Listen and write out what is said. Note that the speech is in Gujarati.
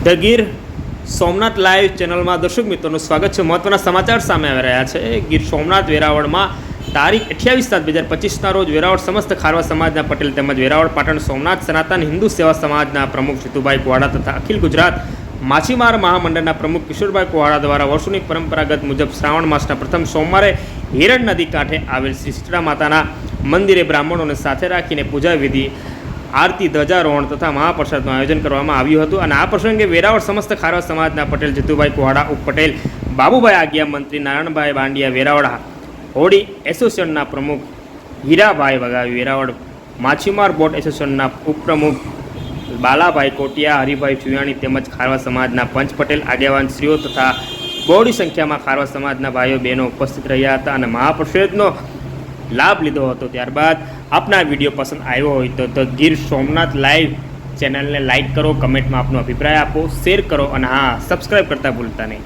ધ ગીર સોમનાથ લાઈવ ચેનલમાં દર્શક મિત્રોનું સ્વાગત છે. મહત્વના સમાચાર સામે આવી રહ્યા છે. ગીર સોમનાથ વેરાવળમાં તારીખ અઠ્યાવીસ સાત બે હજાર પચીસના રોજ વેરાવળ સમસ્ત ખારવા સમાજના પટેલ તેમજ વેરાવળ પાટણ સોમનાથ સનાતન હિન્દુ સેવા સમાજના પ્રમુખ જીતુભાઈ કુવાડા તથા અખિલ ગુજરાત માછીમાર મહામંડળના પ્રમુખ કિશોરભાઈ કુવાડા દ્વારા વર્ષોની પરંપરાગત મુજબ શ્રાવણ માસના પ્રથમ સોમવારે હિરણ નદી કાંઠે આવેલ શ્રી શીતળા માતાના મંદિરે બ્રાહ્મણોને સાથે રાખીને પૂજા વિધિ આરતી ધ્વજારોહણ તથા મહાપ્રસાદનું આયોજન કરવામાં આવ્યું હતું. અને આ પ્રસંગે વેરાવળ સમસ્ત ખારવા સમાજના પટેલ, જીતુભાઈ કુહાડા, ઉપ પટેલ, બાબુભાઈ આગિયા, મંત્રી નારાયણભાઈ બાંડિયા, વેરાવળા હોડી એસોસિએશનના પ્રમુખ હીરાભાઈ વગાવી, વેરાવળ માછીમાર બોટ એસોસિએશનના ઉપપ્રમુખ બાલાભાઈ કોટિયા, હરિભાઈ ચુયાણી તેમજ ખારવા સમાજના પંચ પટેલ, આગેવાન શ્રીઓ તથા બહોળી સંખ્યામાં ખારવા સમાજના ભાઈઓ બહેનો ઉપસ્થિત રહ્યા હતા. અને મહાપ્રસાદનો લાભ લીધો હતો ત્યારબાદ આપના વીડિયો પસંદ આવ્યો હોય તો ધ ગીર સોમનાથ લાઈવ ચેનલને લાઈક કરો, કમેન્ટમાં આપનો અભિપ્રાય આપો, શેર કરો અને હા સબસ્ક્રાઈબ કરતાં ભૂલતા નહીં.